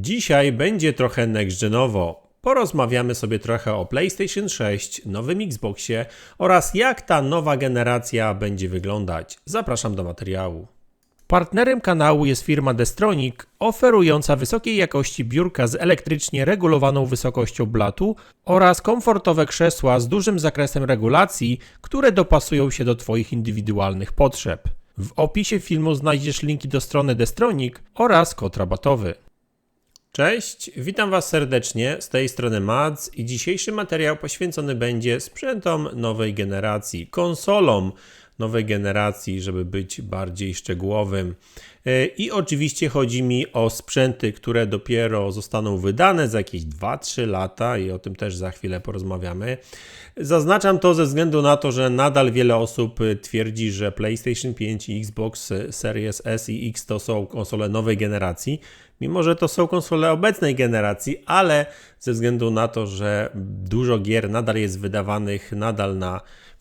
Dzisiaj będzie trochę next-genowo. Porozmawiamy sobie trochę o PlayStation 6, nowym Xboxie oraz jak ta nowa generacja będzie wyglądać. Zapraszam do materiału. Partnerem kanału jest firma Destronic, oferująca wysokiej jakości biurka z elektrycznie regulowaną wysokością blatu oraz komfortowe krzesła z dużym zakresem regulacji, które dopasują się do Twoich indywidualnych potrzeb. W opisie filmu znajdziesz linki do strony Destronic oraz kod rabatowy. Cześć, witam Was serdecznie, z tej strony Mads i dzisiejszy materiał poświęcony będzie sprzętom nowej generacji, konsolom nowej generacji, żeby być bardziej szczegółowym. E, I oczywiście chodzi mi o sprzęty, które dopiero zostaną wydane za jakieś 2-3 lata i o tym też za chwilę porozmawiamy. Zaznaczam to ze względu na to, że nadal wiele osób twierdzi, że PlayStation 5 i Xbox Series S i X to są konsole nowej generacji, mimo że to są konsole obecnej generacji, ale ze względu na to, że dużo gier nadal jest wydawanych nadal na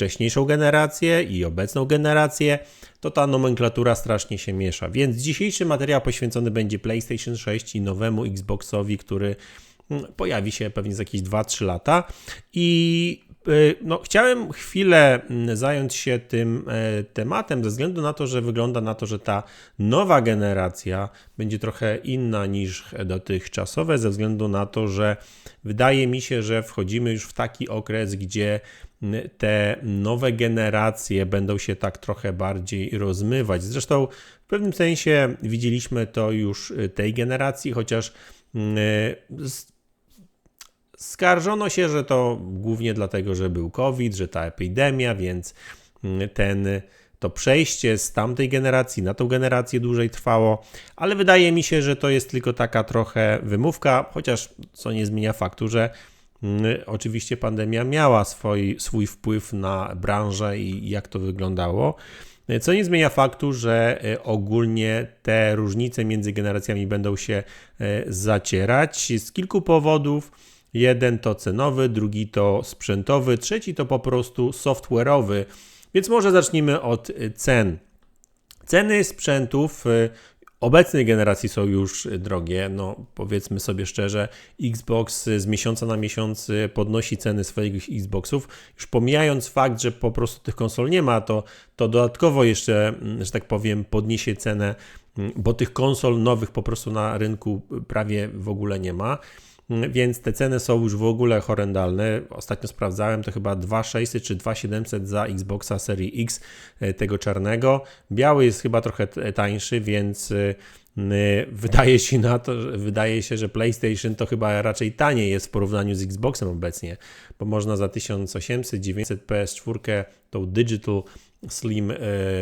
wcześniejszą generację i obecną generację, to ta nomenklatura strasznie się miesza. Więc dzisiejszy materiał poświęcony będzie PlayStation 6 i nowemu Xboxowi, który mm, pojawi się pewnie za jakieś 2-3 lata. I y, no, chciałem chwilę mm, zająć się tym e, tematem, ze względu na to, że wygląda na to, że ta nowa generacja będzie trochę inna niż dotychczasowe, ze względu na to, że wydaje mi się, że wchodzimy już w taki okres, gdzie te nowe generacje będą się tak trochę bardziej rozmywać. Zresztą w pewnym sensie widzieliśmy to już tej generacji, chociaż mm, skarżono się, że to głównie dlatego, że był COVID, że ta epidemia, więc mm, ten to przejście z tamtej generacji na tą generację dłużej trwało, ale wydaje mi się, że to jest tylko taka trochę wymówka, chociaż co nie zmienia faktu, że oczywiście pandemia miała swój, swój wpływ na branżę i jak to wyglądało. Co nie zmienia faktu, że e, ogólnie te różnice między generacjami będą się e, zacierać z kilku powodów. Jeden to cenowy, drugi to sprzętowy, trzeci to po prostu software'owy. Więc może zacznijmy od e, cen. Ceny sprzętów obecnej generacji są już drogie. No, powiedzmy sobie szczerze, Xbox z miesiąca na miesiąc podnosi ceny swoich Xboxów. Już pomijając fakt, że po prostu tych konsol nie ma, to, to dodatkowo jeszcze, mm, że tak powiem, podniesie cenę, mm, bo tych konsol nowych po prostu na rynku prawie w ogóle nie ma. Mm, więc te ceny są już w ogóle horrendalne. Ostatnio sprawdzałem, to chyba 2600 czy 2700 za Xboxa Series X e, tego czarnego. Biały jest chyba trochę tańszy, więc e, wydaje się na to, wydaje się, że PlayStation to chyba raczej taniej jest w porównaniu z Xboxem obecnie, bo można za 1800-900 PS4 tą Digital Slim e,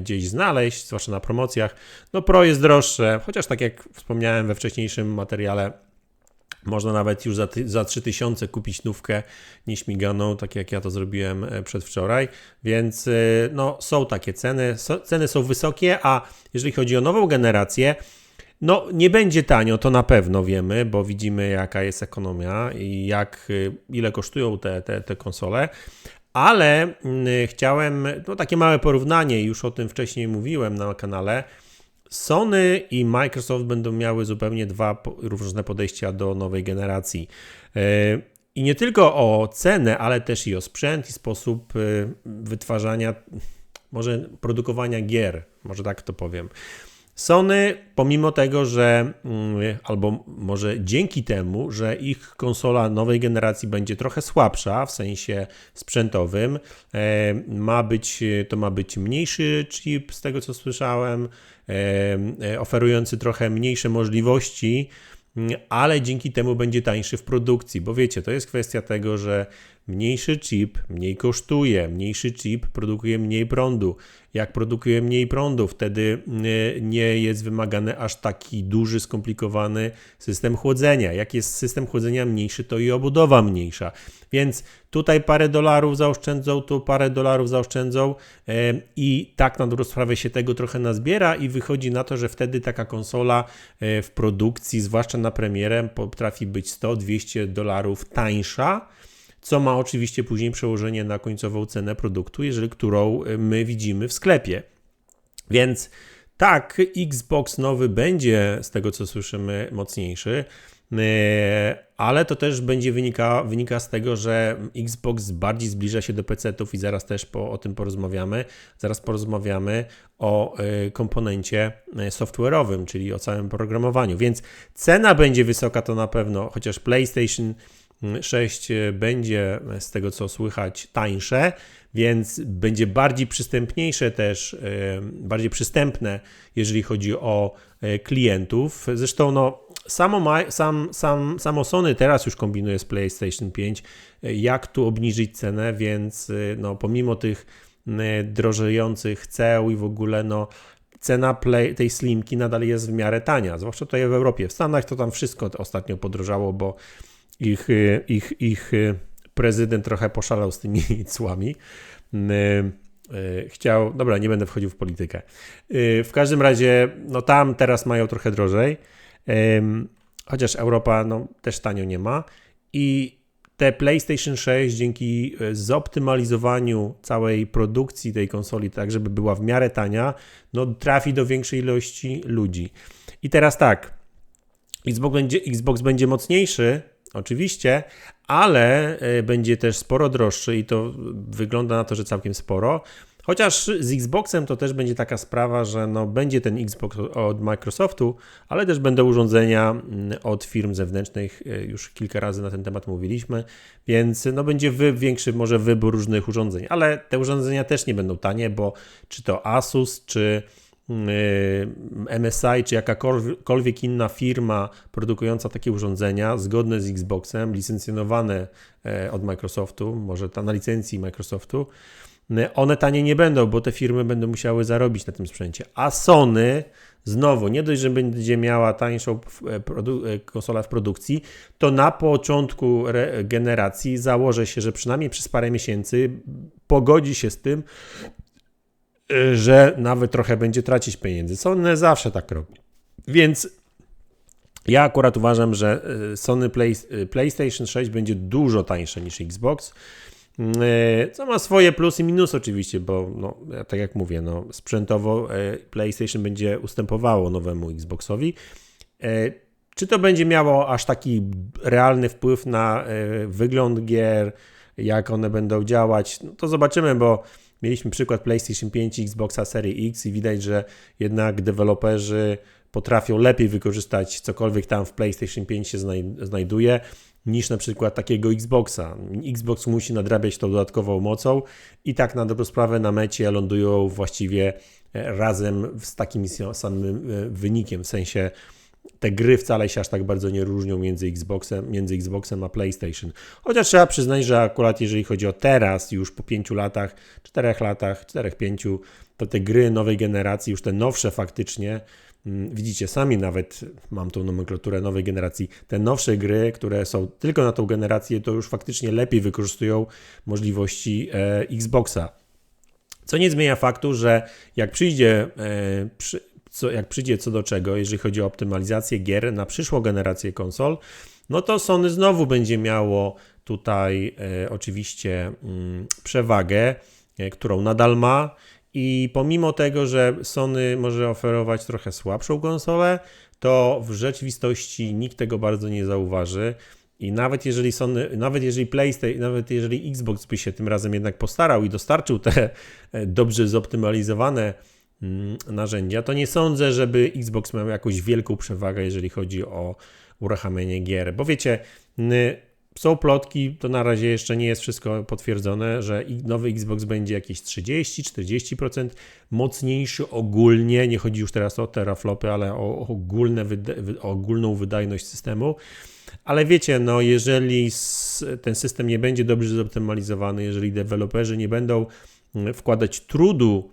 gdzieś znaleźć, zwłaszcza na promocjach. No Pro jest droższe, chociaż tak jak wspomniałem we wcześniejszym materiale, można nawet już za, za 3000 kupić nówkę nieśmiganą, tak jak ja to zrobiłem e, przedwczoraj, więc e, no, są takie ceny. ceny są wysokie, a jeżeli chodzi o nową generację, no nie będzie tanio, to na pewno wiemy, bo widzimy jaka jest ekonomia i jak, e, ile kosztują te, te, te konsole, ale mm, chciałem, no takie małe porównanie, już o tym wcześniej mówiłem na kanale, Sony i Microsoft będą miały zupełnie dwa różne podejścia do nowej generacji. E, I nie tylko o cenę, ale też i o sprzęt i sposób e, wytwarzania, może produkowania gier, może tak to powiem. Sony, pomimo tego, że mm, albo może dzięki temu, że ich konsola nowej generacji będzie trochę słabsza w sensie sprzętowym, e, ma być, to ma być mniejszy chip, z tego co słyszałem, e, oferujący trochę mniejsze możliwości, mm, ale dzięki temu będzie tańszy w produkcji, bo wiecie, to jest kwestia tego, że Mniejszy chip mniej kosztuje, mniejszy chip produkuje mniej prądu. Jak produkuje mniej prądu, wtedy y, nie jest wymagany aż taki duży, skomplikowany system chłodzenia. Jak jest system chłodzenia mniejszy, to i obudowa mniejsza. Więc tutaj parę dolarów zaoszczędzą, tu parę dolarów zaoszczędzą y, i tak na dobrą sprawę się tego trochę nazbiera i wychodzi na to, że wtedy taka konsola y, w produkcji, zwłaszcza na premierę, potrafi być 100-200 dolarów tańsza co ma oczywiście później przełożenie na końcową cenę produktu, jeżeli którą y, my widzimy w sklepie. Więc Tak, Xbox nowy będzie, z tego co słyszymy, mocniejszy, e, ale to też będzie wynika, wynika z tego, że Xbox bardziej zbliża się do PC-ów i zaraz też po, o tym porozmawiamy. Zaraz porozmawiamy o y, komponencie software'owym, czyli o całym programowaniu. Więc cena będzie wysoka to na pewno, chociaż PlayStation 6 będzie z tego co słychać tańsze, więc będzie bardziej przystępniejsze też, bardziej przystępne, jeżeli chodzi o klientów. Zresztą no, samo, sam, sam, samo Sony teraz już kombinuje z PlayStation 5, jak tu obniżyć cenę, więc no, pomimo tych drożejących ceł i w ogóle no, cena play, tej slimki nadal jest w miarę tania, zwłaszcza tutaj w Europie. W Stanach to tam wszystko ostatnio podrożało, bo ich, ich, ich prezydent trochę poszalał z tymi cłami. Chciał, dobra, nie będę wchodził w politykę. W każdym razie, no tam teraz mają trochę drożej, chociaż Europa no, też tanio nie ma. I te PlayStation 6 dzięki zoptymalizowaniu całej produkcji tej konsoli, tak żeby była w miarę tania, no trafi do większej ilości ludzi. I teraz tak, Xbox będzie, Xbox będzie mocniejszy, oczywiście, ale e, będzie też sporo droższy i to wygląda na to, że całkiem sporo. Chociaż z Xboxem to też będzie taka sprawa, że no będzie ten Xbox od Microsoftu, ale też będą urządzenia mm, od firm zewnętrznych. E, już kilka razy na ten temat mówiliśmy, więc no będzie wy, większy może wybór różnych urządzeń, ale te urządzenia też nie będą tanie, bo czy to Asus, czy Y, MSI czy jakakolwiek inna firma produkująca takie urządzenia zgodne z Xboxem, licencjonowane e, od Microsoftu, może ta na licencji Microsoftu, y, one tanie nie będą, bo te firmy będą musiały zarobić na tym sprzęcie. A Sony znowu, nie dość, że będzie miała tańszą e, e, konsolę w produkcji, to na początku generacji założę się, że przynajmniej przez parę miesięcy pogodzi się z tym, że nawet trochę będzie tracić pieniędzy. Sony zawsze tak robi. Więc ja akurat uważam, że e, Sony Play, e, PlayStation 6 będzie dużo tańsze niż Xbox. E, co ma swoje plusy i minusy oczywiście, bo no, tak jak mówię, no, sprzętowo PlayStation będzie ustępowało nowemu Xboxowi. Czy to będzie miało aż taki realny wpływ na wygląd gier, jak one będą działać, no to zobaczymy, bo Mieliśmy przykład PlayStation 5 i Xboxa Series X i widać, że jednak deweloperzy potrafią lepiej wykorzystać cokolwiek tam w PlayStation 5 się znajduje niż na przykład takiego Xboxa. Xbox musi nadrabiać to dodatkową mocą i tak na dobrą sprawę na mecie lądują właściwie e, razem z takim samym e, wynikiem, w sensie te gry wcale się aż tak bardzo nie różnią między Xboxem, między Xboxem a PlayStation. Chociaż trzeba przyznać, że akurat jeżeli chodzi o teraz, już po 5 latach, 4 latach, 4-5, to te gry nowej generacji, już te nowsze faktycznie, mm, widzicie sami nawet, mam tą nomenklaturę nowej generacji, te nowsze gry, które są tylko na tą generację, to już faktycznie lepiej wykorzystują możliwości e, Xboxa. Co nie zmienia faktu, że jak przyjdzie e, przy, co, jak przyjdzie co do czego, jeżeli chodzi o optymalizację gier na przyszłą generację konsol, no to Sony znowu będzie miało tutaj e, oczywiście mm, przewagę, e, którą nadal ma. I pomimo tego, że Sony może oferować trochę słabszą konsolę, to w rzeczywistości nikt tego bardzo nie zauważy. I nawet jeżeli Sony, nawet jeżeli PlayStation, nawet jeżeli Xbox by się tym razem jednak postarał i dostarczył te e, dobrze zoptymalizowane narzędzia, to nie sądzę, żeby Xbox miał jakąś wielką przewagę, jeżeli chodzi o uruchamianie gier. Bo wiecie, są plotki, to na razie jeszcze nie jest wszystko potwierdzone, że nowy Xbox będzie jakieś 30-40% mocniejszy ogólnie. Nie chodzi już teraz o teraflopy, ale o, ogólne o ogólną wydajność systemu. Ale wiecie, no jeżeli ten system nie będzie dobrze zoptymalizowany, jeżeli deweloperzy nie będą mm, wkładać trudu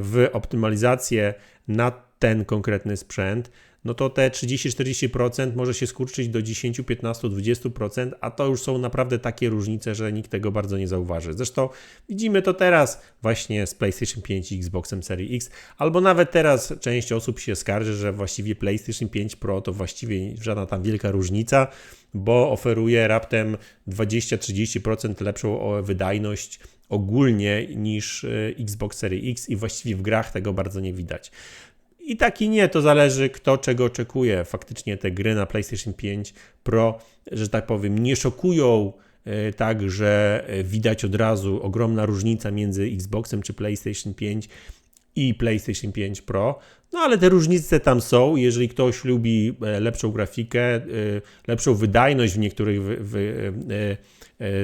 w optymalizację na ten konkretny sprzęt, no to te 30-40% może się skurczyć do 10, 15, 20%, a to już są naprawdę takie różnice, że nikt tego bardzo nie zauważy. Zresztą widzimy to teraz właśnie z PlayStation 5 i Xboxem Series X, albo nawet teraz część osób się skarży, że właściwie PlayStation 5 Pro to właściwie żadna tam wielka różnica, bo oferuje raptem 20-30% lepszą wydajność ogólnie niż e, Xbox Series X i właściwie w grach tego bardzo nie widać. I tak i nie, to zależy kto czego oczekuje. Faktycznie te gry na PlayStation 5 Pro, że tak powiem, nie szokują e, tak, że e, widać od razu ogromna różnica między Xboxem czy PlayStation 5 i PlayStation 5 Pro. No ale te różnice tam są. Jeżeli ktoś lubi lepszą grafikę, lepszą wydajność w niektórych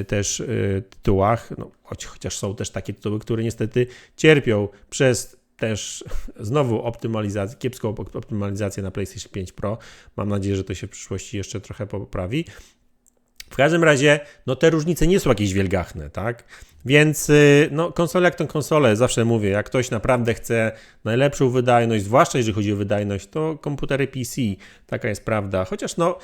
też tytułach, no, choć, chociaż są też takie tytuły, które niestety cierpią przez też znowu optymalizację, kiepską optymalizację na PlayStation 5 Pro. Mam nadzieję, że to się w przyszłości jeszcze trochę poprawi. W każdym razie, no te różnice nie są jakieś wielgachne, tak? Więc y, no, konsole jak tą konsolę, zawsze mówię, jak ktoś naprawdę chce najlepszą wydajność, zwłaszcza jeżeli chodzi o wydajność, to komputery PC, taka jest prawda. Chociaż no,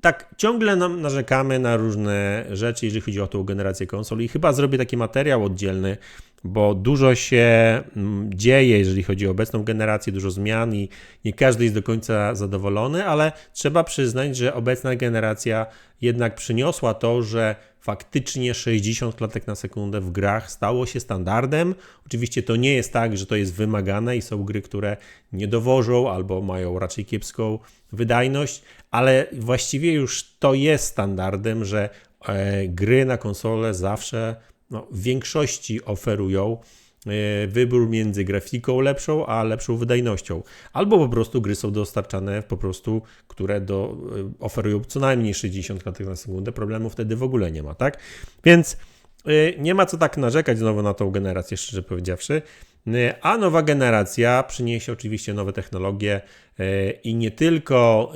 tak ciągle nam narzekamy na różne rzeczy, jeżeli chodzi o tą generację konsol i chyba zrobię taki materiał oddzielny, bo dużo się mm, dzieje, jeżeli chodzi o obecną generację, dużo zmian i nie każdy jest do końca zadowolony, ale trzeba przyznać, że obecna generacja jednak przyniosła to, że faktycznie 60 klatek na sekundę w grach stało się standardem. Oczywiście to nie jest tak, że to jest wymagane i są gry, które nie dowożą albo mają raczej kiepską wydajność, ale właściwie już to jest standardem, że e, gry na konsolę zawsze no, w większości oferują e, wybór między grafiką lepszą, a lepszą wydajnością. Albo po prostu gry są dostarczane po prostu, które do, e, oferują co najmniej 60 klatek na sekundę. Problemu wtedy w ogóle nie ma, tak? Więc e, nie ma co tak narzekać znowu na tą generację, szczerze powiedziawszy. A nowa generacja przyniesie oczywiście nowe technologie i nie tylko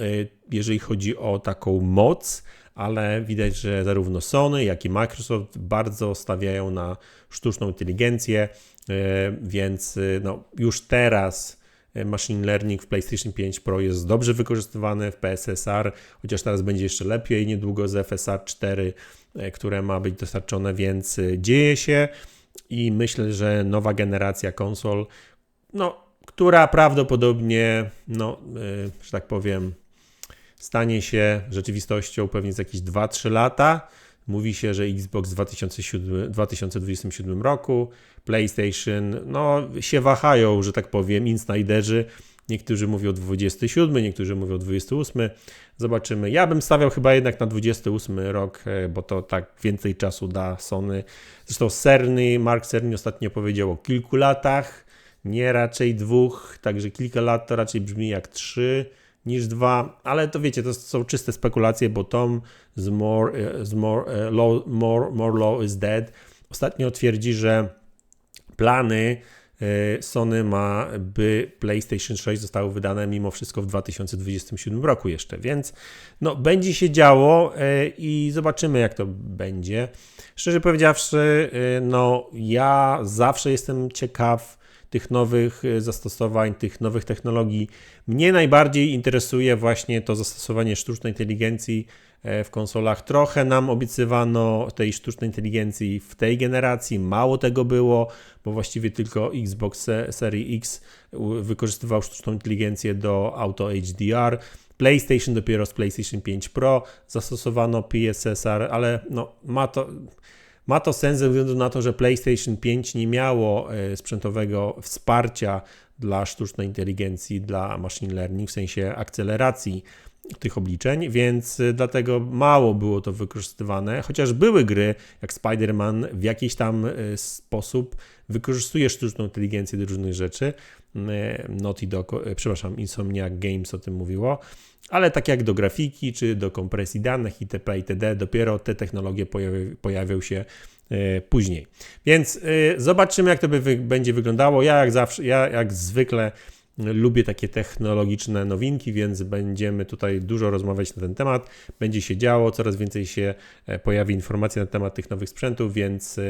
jeżeli chodzi o taką moc, ale widać, że zarówno Sony, jak i Microsoft bardzo stawiają na sztuczną inteligencję, e, więc e, no, już teraz e, machine learning w PlayStation 5 Pro jest dobrze wykorzystywany w PSSR, chociaż teraz będzie jeszcze lepiej, niedługo z FSR 4, które ma być dostarczone, więc dzieje się i myślę, że nowa generacja konsol, no, która prawdopodobnie, no, że tak powiem, stanie się rzeczywistością pewnie za jakieś 2-3 lata. Mówi się, że Xbox w 2007, 2027 roku, PlayStation, no się wahają, że tak powiem, insiderzy. Niektórzy mówią 27, niektórzy mówią 28. Zobaczymy. Ja bym stawiał chyba jednak na 28 rok, e, bo to tak więcej czasu da Sony. Zresztą Cerny, Mark Cerny ostatnio powiedział o kilku latach, nie raczej dwóch, także kilka lat to raczej brzmi jak trzy niż dwa, ale to wiecie, to są czyste spekulacje, bo Tom z More, e, z more, e, low, more, more is Dead ostatnio twierdzi, że plany e, Sony ma, by PlayStation 6 zostało wydane mimo wszystko w 2027 roku jeszcze, więc no, będzie się działo i zobaczymy jak to będzie. Szczerze powiedziawszy, no ja zawsze jestem ciekaw tych nowych e, zastosowań, tych nowych technologii. Mnie najbardziej interesuje właśnie to zastosowanie sztucznej inteligencji e, w konsolach. Trochę nam obiecywano tej sztucznej inteligencji w tej generacji, mało tego było, bo właściwie tylko Xbox Series X wykorzystywał sztuczną inteligencję do Auto HDR. PlayStation dopiero z PlayStation 5 Pro zastosowano PSSR, ale no, ma to ma to sens ze względu na to, że PlayStation 5 nie miało e, sprzętowego wsparcia dla sztucznej inteligencji, dla machine learning, w sensie akceleracji tych obliczeń, więc e, dlatego mało było to wykorzystywane, chociaż były gry jak Spider-Man w jakiś tam e, sposób wykorzystuje sztuczną inteligencję do różnych rzeczy. Naughty Dog, przepraszam, Insomniac Games o tym mówiło, ale tak jak do grafiki, czy do kompresji danych itp. itd. dopiero te technologie pojawi, pojawią się później. Więc e, zobaczymy, jak to by będzie wyglądało. Ja jak zawsze, ja jak zwykle lubię takie technologiczne nowinki, więc będziemy tutaj dużo rozmawiać na ten temat. Będzie się działo, coraz więcej się e, pojawi informacji na temat tych nowych sprzętów, więc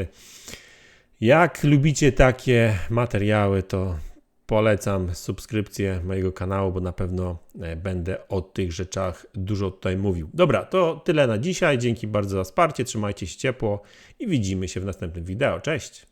jak lubicie takie materiały, to Polecam subskrypcję mojego kanału, bo na pewno e, będę o tych rzeczach dużo tutaj mówił. Dobra, to tyle na dzisiaj. Dzięki bardzo za wsparcie. Trzymajcie się ciepło i widzimy się w następnym wideo. Cześć!